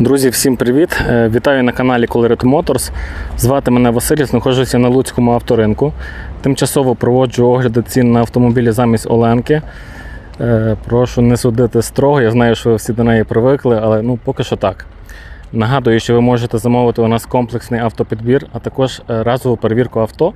Друзі, всім привіт! Е, Вітаю на каналі Colored Motors. Звати мене Василь, знаходжуся на Луцькому авторинку. Тимчасово проводжу огляди цін на автомобілі замість Оленки. Е, Прошу не судити строго. Я знаю, що ви всі до неї привикли, але ну поки що так. Нагадую, що ви можете замовити у нас комплексний автопідбір, а також е, разову перевірку авто.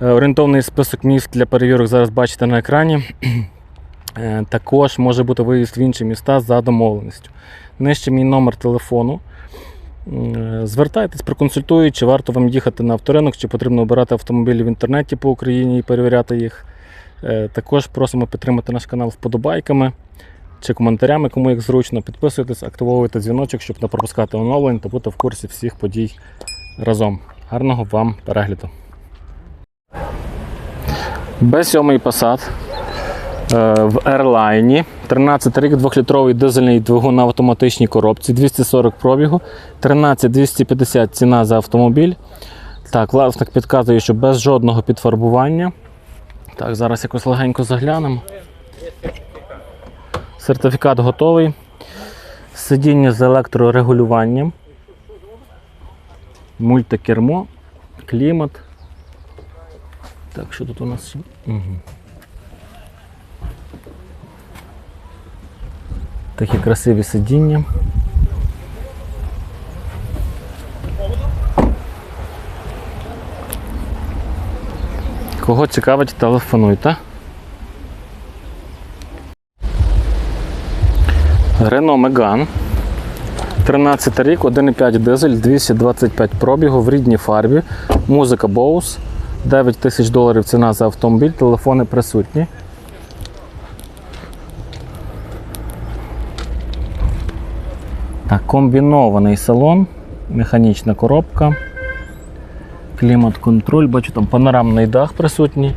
Орієнтовний список міст для перевірок зараз бачите на екрані. Е, Також може бути виїзд в інші міста за домовленістю. Нижче мій номер телефону. Е, Звертайтесь, проконсультують, чи варто вам їхати на авторинок, чи потрібно обирати автомобілі в інтернеті по Україні і перевіряти їх. Е, Також просимо підтримати наш канал вподобайками чи коментарями, кому як зручно. Підписуйтесь, активовуйте дзвіночок, щоб не пропускати оновлень та бути в курсі всіх подій разом. Гарного вам перегляду. Б7 Passat в Airline. 13 рік, 2-літровий дизельний двигун на автоматичній коробці, 240 пробігу, 13250 ціна за автомобіль. Так, власник підказує, що без жодного підфарбування. Так, зараз якось легенько заглянемо. Сертифікат готовий. Сидіння з електрорегулюванням. Мультикермо, клімат. Так, що тут у нас? Угу. Такі красиві сидіння. Кого цікавить, телефонуйте. Renault Megane. 13 рік, 1,5 дизель, 225 пробігу в рідній фарбі. Музика Bose. 9 тисяч доларів ціна за автомобіль, телефони присутні. Комбінований салон, механічна коробка, клімат-контроль, бачу там панорамний дах присутній.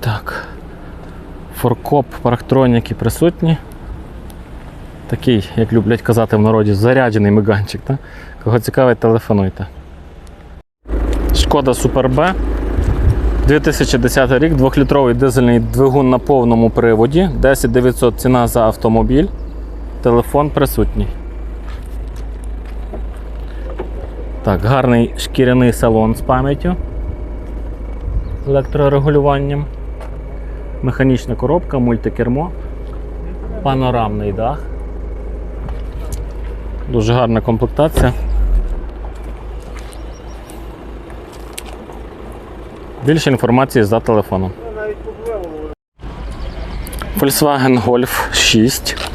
Так. Форкоп, парктроніки присутні. Такий, як люблять казати в народі, заряджений меганчик. Так? Кого цікавить, телефонуйте. Шкода Super B. 2010 рік, 2-літровий дизельний двигун на повному приводі, 10 900 ціна за автомобіль. Телефон присутній. Так, гарний шкіряний салон з пам'яттю. З електрорегулюванням. Механічна коробка, мультикермо, панорамний дах. Дуже гарна комплектація. Більше інформації за телефоном. Volkswagen Golf 6.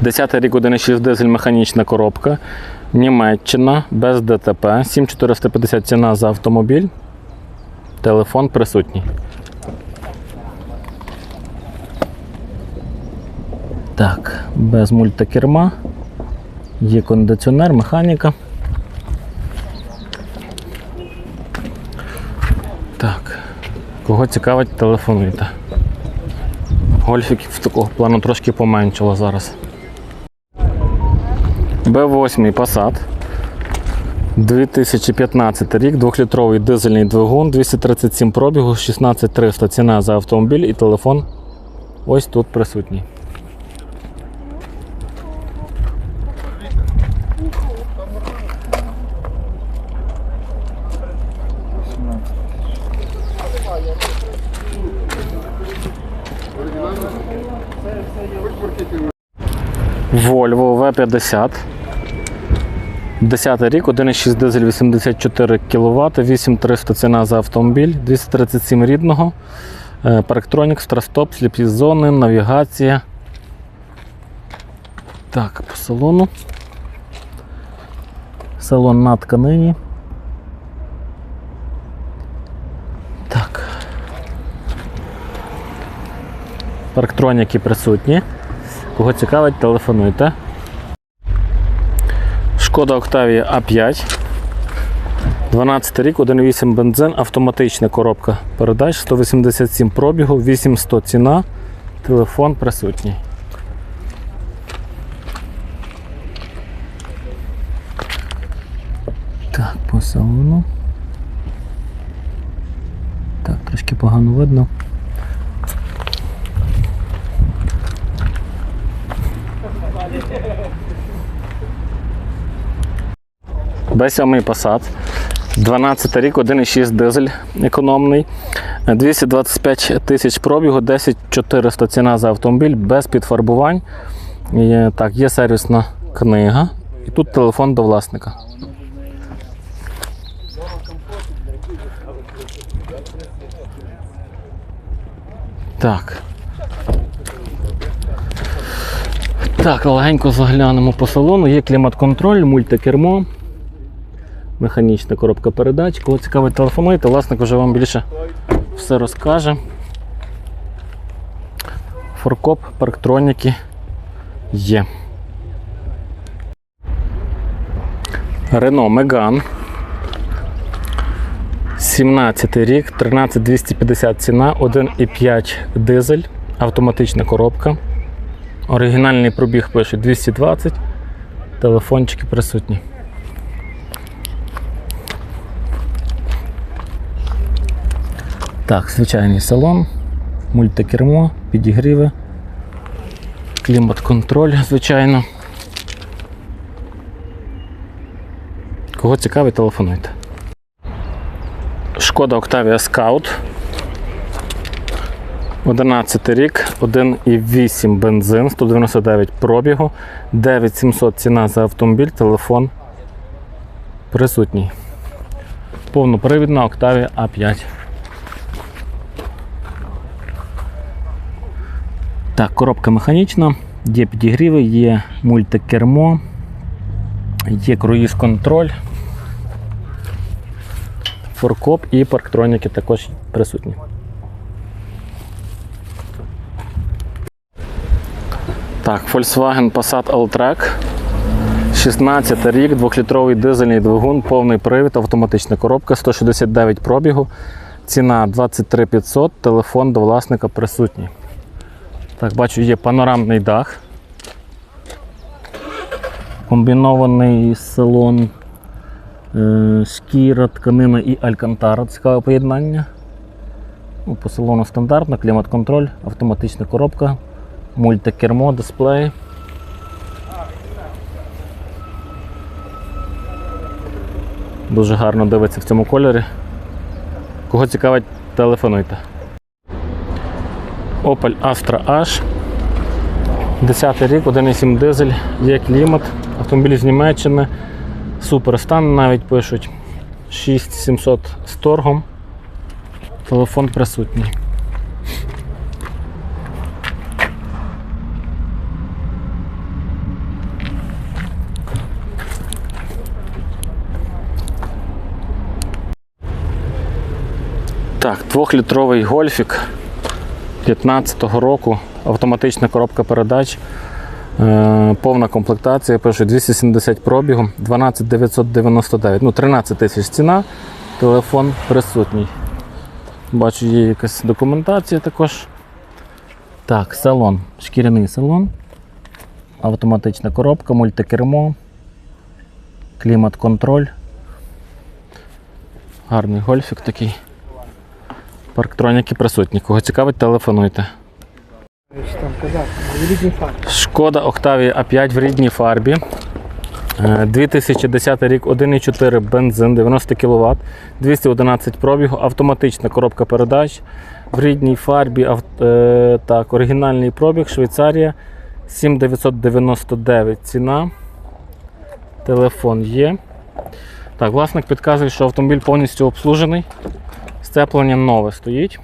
10 рік 1,6 дизель механічна коробка. Німеччина без ДТП. 7450 ціна за автомобіль. Телефон присутній. Так, без мультикерма. Є кондиціонер, механіка. Так. Кого цікавить, телефонуйте. Гольфіків такого плану трошки поменшало зараз. Б8 Passat. 2015 рік, 2-літровий дизельний двигун, 237 пробігу, 16300 ціна за автомобіль і телефон ось тут присутній. Volvo V50. 10 рік, 1,6 дизель 84 кВт, 8300 ціна за автомобіль, 237 рідного, е, парктронік, страстоп, сліпі зони, навігація. Так, по салону. Салон на тканині. Так. Парктроніки присутні. Кого цікавить, телефонуйте. Шкода Octavia A5. 12 рік, 1,8 бензин, автоматична коробка передач, 187 пробігу, 800 ціна, телефон присутній. Так, по салону. Так, трошки погано видно. Б7 Passat. 12 рік, 1,6 дизель економний. 225 тисяч пробігу, 10 400 ціна за автомобіль без підфарбувань. Є, так, є сервісна книга. І тут телефон до власника. Так. Так, легенько заглянемо по салону. Є клімат-контроль, мультикермо, механічна коробка передач. Кого цікавить, телефонуйте, власник вже вам більше все розкаже. Форкоп, парктроніки є. Рено Меган. 17 рік, 13250 ціна, 1,5 дизель, автоматична коробка. Оригінальний пробіг пише 220, телефончики присутні. Так, звичайний салон, мультикермо, підігріви, клімат-контроль, звичайно. Кого цікавить, телефонуйте. Шкода Octavia Scout. 11 рік, 1,8 бензин, 199 пробігу, 9700 ціна за автомобіль, телефон присутній. Повнопривідна Octavia A5. Так, коробка механічна, є підігріви, є мультикермо, є круїз контроль. Форкоп і парктроніки також присутні. Так, Volkswagen Passat Alltrack. 16 рік, 2-літровий дизельний двигун, повний привід, автоматична коробка, 169 пробігу. Ціна 23 500, телефон до власника присутній. Так, бачу, є панорамний дах. Комбінований салон Е, Шкіра, тканина і алькантара. Цікаве поєднання. Ну, По салону стандартно, клімат-контроль, автоматична коробка, мультикермо, дисплей. Дуже гарно дивиться в цьому кольорі. Кого цікавить, телефонуйте. Opel Astra H. 10 рік, 1,7 дизель, є клімат, автомобіль з Німеччини. Супер стан навіть пишуть. 6700 з торгом. Телефон присутній. Так, двохлітровий гольфік 15-го року, автоматична коробка передач. Е, Повна комплектація, пише 270 пробігу, 12 999, ну 13 тисяч ціна, телефон присутній. Бачу, є якась документація також. Так, салон, шкіряний салон, автоматична коробка, мультикермо, клімат-контроль. Гарний гольфік такий. Парктроніки присутні. Кого цікавить, телефонуйте. Шкода Octavia A5 в рідній фарбі. Е, 2010 рік, 1,4 бензин, 90 кВт, 211 пробігу, автоматична коробка передач в рідній фарбі. е, так, оригінальний пробіг, Швейцарія 7999 ціна. Телефон є. Так, власник підказує, що автомобіль повністю обслужений. Сцеплення нове стоїть.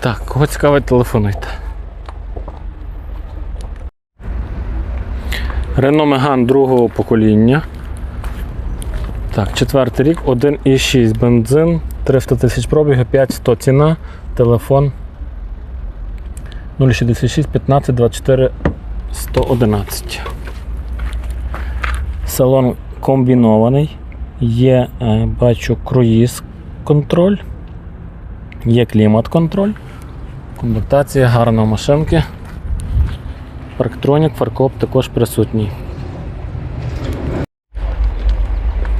Так, кого цікавить, телефонуйте. Renault Megane другого покоління. Так, четвертий рік, 1,6 бензин, 300 тисяч пробігу, 5100 ціна, телефон 066 15 24 111. Салон комбінований. Є, е, бачу, круїз контроль. Є клімат-контроль, комплектація гарна машинки. Парктронік, фаркоп також присутній.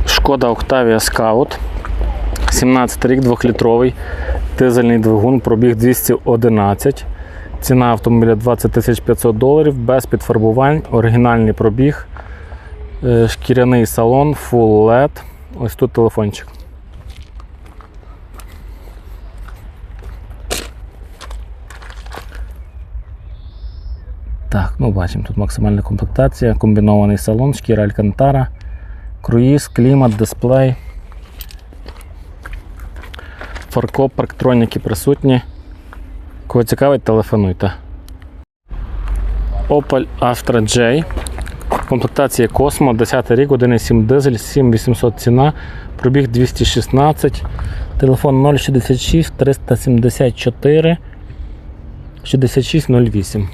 Шкода Octavia Scout. 17 рік, 2-літровий, Дизельний двигун, пробіг 211. Ціна автомобіля 20 500 доларів, без підфарбувань, оригінальний пробіг, е, шкіряний салон, Full LED. Ось тут телефончик. Так, ну бачимо, тут максимальна комплектація, комбінований салон, шкіра Алькантара, круїз, клімат, дисплей. Фаркоп, парктроніки присутні. Кого цікавить, телефонуйте. Opel Astra J. Комплектація Cosmo, 10 рік, 1,7 дизель, 7800 ціна, пробіг 216, телефон 066 374 6608.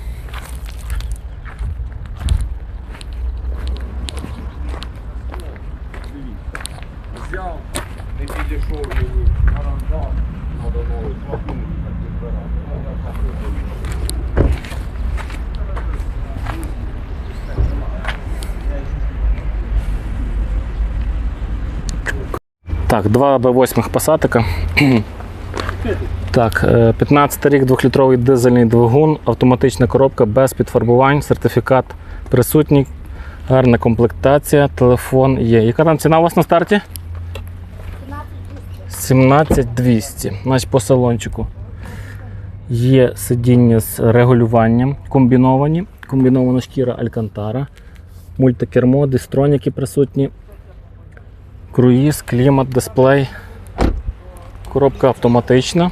Так, два Б8 пасатика. Так, е, 15 рік, 2-літровий дизельний двигун, автоматична коробка без підфарбувань, сертифікат присутній, гарна комплектація, телефон є. Яка там ціна у вас на старті? 17200. Значить, по салончику. Є сидіння з регулюванням, комбіновані, комбінована шкіра Алькантара, мультикермо, дистроніки присутні, круїз, клімат, дисплей. Коробка автоматична.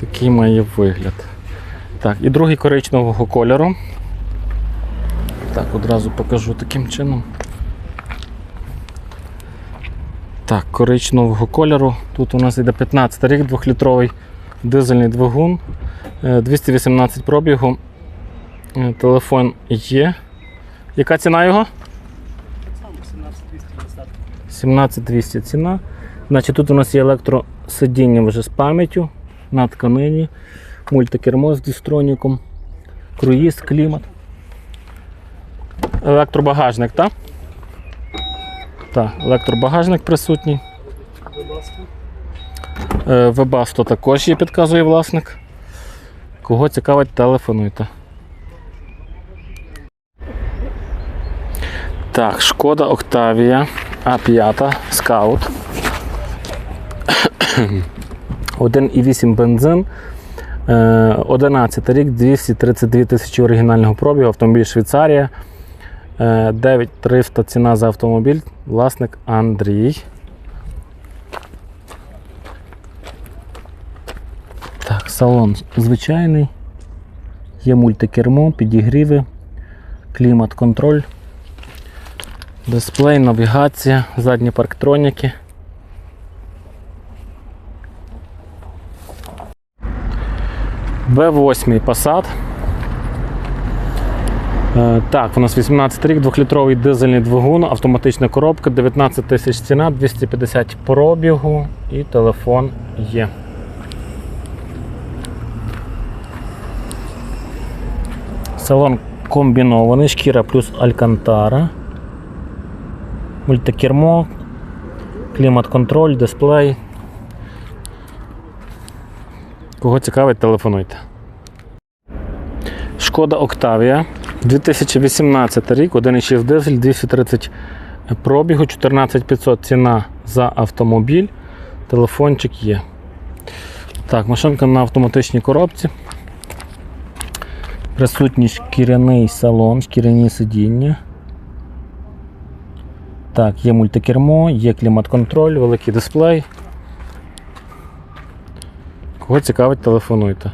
Такий має вигляд. Так, і другий коричневого кольору. Так, одразу покажу таким чином. Так, коричневого кольору. Тут у нас йде 15 рік, 2-літровий дизельний двигун, е, 218 пробігу. Е, Телефон є. Яка ціна його? 17200 ціна. Значить, тут у нас є електросидіння вже з пам'яттю на тканині, мультикермо з дистроніком, круїз, клімат. Електробагажник, так? Так, електробагажник присутній. Е, Вебасто також є, підказує власник. Кого цікавить, телефонуйте. Так, шкода Октавія А5 Скаут. 1,8 бензин. Е, 11 рік, 232 тисячі оригінального пробігу, автомобіль Швейцарія. Е, 9300 ціна за автомобіль, власник Андрій. Так, салон звичайний. Є мультикермо, підігріви, клімат-контроль. Дисплей, навігація, задні парктроніки. Б8 Passat. Е, Так, у нас 18 рік, 2-літровий дизельний двигун, автоматична коробка, 19 тисяч ціна, 250 пробігу і телефон є. Салон комбінований, шкіра плюс алькантара. Мультикермо, клімат-контроль, дисплей. Кого цікавить, телефонуйте. Шкода Октавія. 2018 рік, 1,6 дизель, 230 пробігу, 14500 ціна за автомобіль. Телефончик є. Так, машинка на автоматичній коробці. Присутній шкіряний салон, шкіряні сидіння. Так, є мультикермо, є клімат-контроль, великий дисплей. Кого цікавить, телефонуйте.